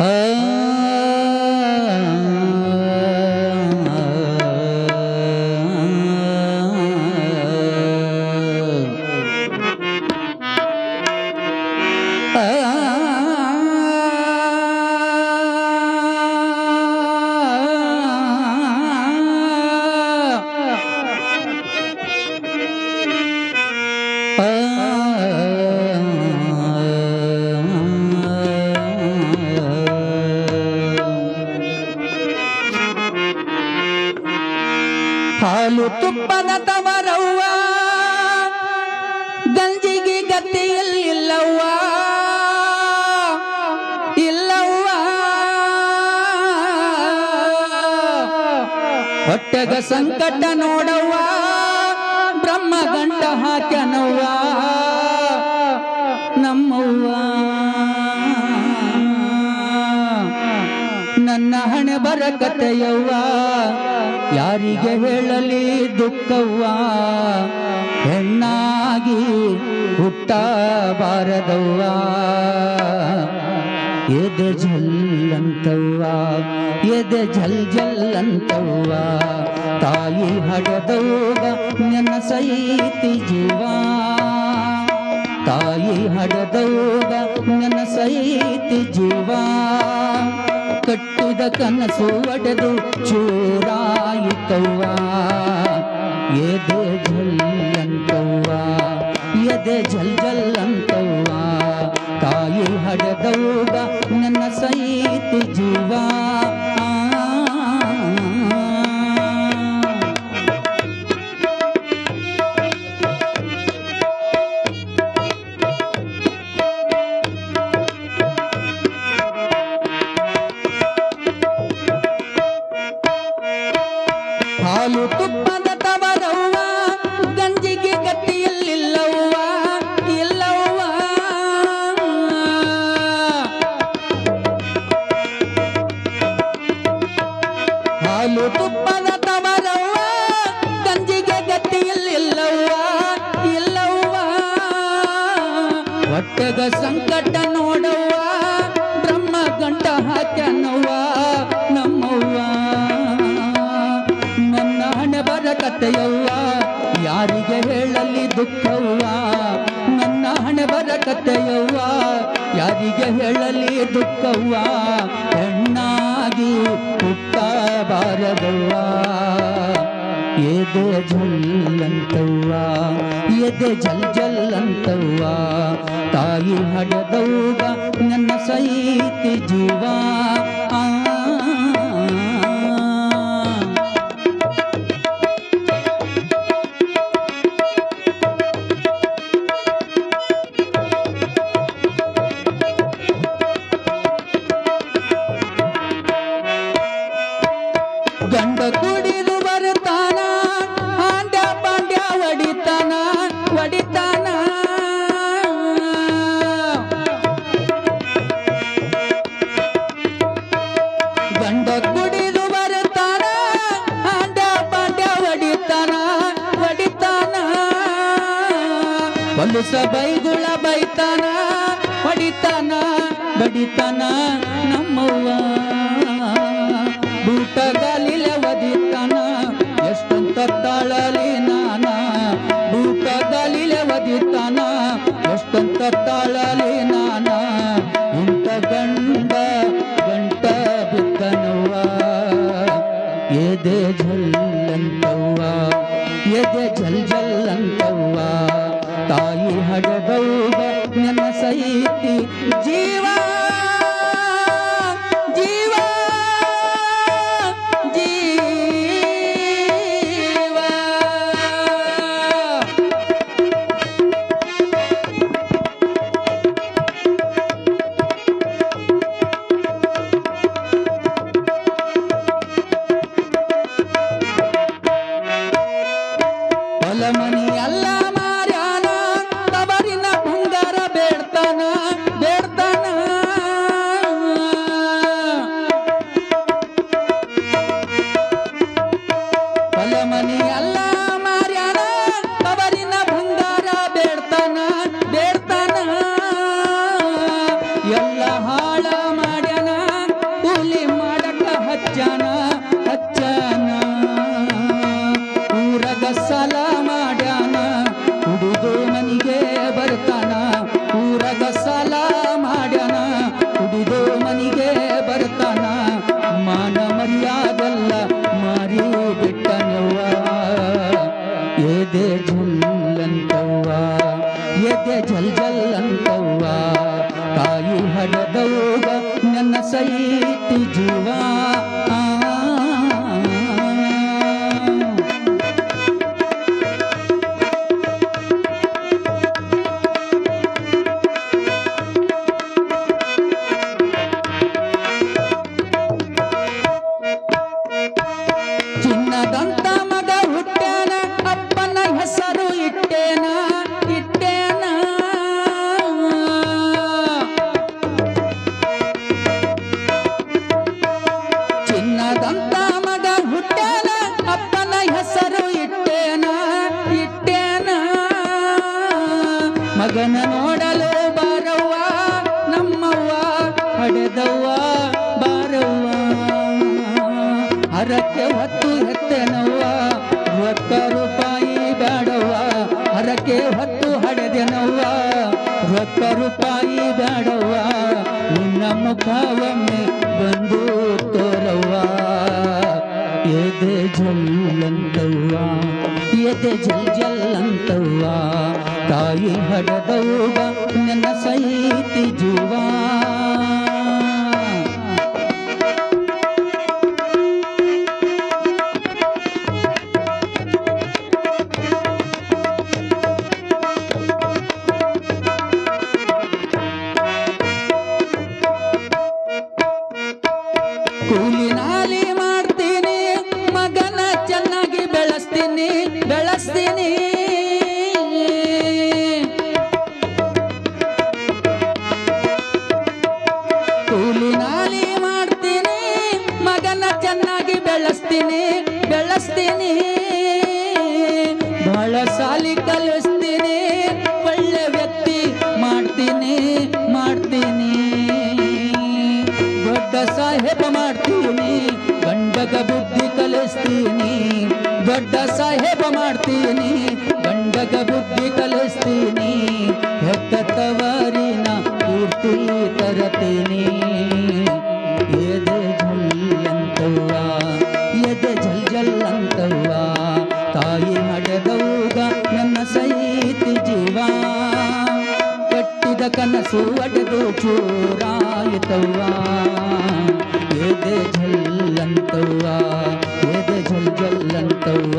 Uh, ಹಾಲು ತುಪ್ಪದ ತವರವ್ವ. ಗಂಜಿಗೆ ಗತಿಯಲ್ಲಿಲ್ಲವ್ವ ಇಲ್ಲವ್ವ. ಹೊಟ್ಟೆಗ ಸಂಕಟ ನೋಡವ್ವ. ಬ್ರಹ್ಮ ಗಂಟ ಹಾಕ್ಯನವ್ವ. ನನ್ನ ಹಣೆ ಬರಕತೆಯವ್ವ. ಯಾರಿಗೆ ಹೇಳಲಿ ದುಃಖವ್ವ. ಹೆಣ್ಣಾಗಿ ಹುಟ್ಟಬಾರದವ್ವ. ಎದೆ ಜಲ್ಲಂತವ್ವ, ಎದೆ ಜಲ್ ಜಲ್ಲಂತವ್ವ. ತಾಯಿ ಹಡದವ್ವ ನನ್ನ ಸೈತಿ ಜೀವ. ತಾಯಿ ಹಡದವ್ವ ನನ್ನ ಸೈತಿ ಜೀವ. ಕಟ್ಟಿದ ಕನಸು ಒಡೆದು ಚೂರಾಯಿತವ್ವ. ಎದೆ ಜಲ್ಲಂತವ್ವ ಎದೆ ಜಲ್ ಜಲ್ಲಂತವ್ವ ತಾಯಿ ಹಡೆದವ್ವ ನನ್ನ ಸೈತಿ ಜೀವ. ಹಾಲು ತುಪ್ಪದ ತವರವ್ವ, ಗಂಜಿಗೆ ಗಟ್ಟಿಯಲ್ಲಿಲ್ಲವ್ವ, ಇಲ್ಲವ್ವ. ಹಾಲು ತುಪ್ಪದ ತವರವ್ವ, ಗಂಜಿಗೆ ಗಟ್ಟಿಯಲ್ಲಿಲ್ಲವ್ವ, ಇಲ್ಲವ್ವ. ಹೊಟ್ಟೆಗ ಸಂಕಟ ನೋಡವ್ವ ಬರಕತೆಯವ್ವ ಯಾರಿಗೆ ಹೇಳಲಿ ದುಃಖವ್ವ? ನನ್ನ ಹಣೆ ಬರಕತೆಯವ್ವ ಯಾರಿಗೆ ಹೇಳಲಿ ದುಃಖವ್ವ? ಹೆಣ್ಣಾಗಿ ಹುಟ್ಟಬಾರದವ್ವ. ಎದೆ ಜಲ್ಲಂತವ್ವ, ಎದೆ ಜಲ್ ಜಲ್ಲಂತವ್ವ. ತಾಯಿ ಹಡದವ್ವ, ನನ್ನ ಸೈತಿ ಜೀವ. ಆ ಹೊಲಸ ಬೈಗುಳ ಬೈತಾನ, ಹೊಡಿತಾನ ಬಡಿತಾನ ನಮ್ಮವ್ವ. ಬೂಟ ಗಾಲಿಲೆ ಒದಿತಾನ, ಎಷ್ಟಂತ ತಾಳಲಿ ನಾನ. ಬೂಟ ಗಾಲಿಲೆ ಒದಿತಾನ, ಎಷ್ಟಂತ ತಾಳಲಿ ನಾನ. ಇಂತ ಗಂಡ, ಗಂಟ ಬಿತ್ತನವ್ವ ಎದೆ ಝಲ್ಲಂತವ್ವ ಎದೆ ಜಲ್ ಜಲ್ಲಂತವ್ವ. ತಾಯಿ ಹಡದೌದ ನನ್ನ ಸೈತಿ ಜೀವ ಜೀವ ತಾಯಿಗೆ ಜಲ್ ಜಲ್ ಅಂತವ್ವ ತಾಯಿ ಹಡದವ್ವ ನನ್ನ ಸೈತಿ ಹಡೆದವ್ವ ಬಾರವ್ವ. ಹರಕ್ಕೆ ಹೊತ್ತು ಹೆತ್ತೆನವ್ವ ರೊಕ್ಕ ರೂಪಾಯಿ ಬೇಡವ್ವ ಹರಕ್ಕೆ ಹೊತ್ತು ಹಡೆದೆನವ್ವ ರೊಕ್ಕ ರೂಪಾಯಿ ಬೇಡವ್ವ ನಿನ್ನ ಮುಖವೊಮ್ಮೆ ಬಂದು ತೋರವ್ವ. ಎದೆ ಜಲ್ಲಂತವ್ವ, ಎದೆ ಜಲ್ ಜಲ್ಲಂತವ್ವ. ತಾಯಿ ಹಡೆದವ್ವ ನನ್ನ ಸೈತಿ ಗಂಡಗ ಬುದ್ಧಿ ಕಲಿಸ್ತೀನಿ, ದೊಡ್ಡ ಸಾಹೇಬ ಮಾಡ್ತೀನಿ ಗಂಡಗ ಬುದ್ಧಿ ಕಲಿಸ್ತೀನಿ ಹೆತ್ತ ತವರಿನ ಕೀರ್ತಿ ತರತೀನಿ. ಎದೆ ಜಲ್ಲಂತವ್ವ, ಎದೆ ಜಲ್ ಜಲ್ಲಂತವ್ವ, ತಾಯಿ ಹಡೆದವ್ಗ ನನ್ನ ಸೈತಿ ಜೀವ. ಕಟ್ಟಿದ ಕನಸು ಒಡೆದು ಚೂರಾಯಿತವ್ವ. ಎದೆ ಝಲ್ಲಂತವ್ವ ಎದೆ ಝಲ್ ಜಲ್ಲಂತವ್ವ ಎದೆ ಝಲ್ಲಂತವ್ವ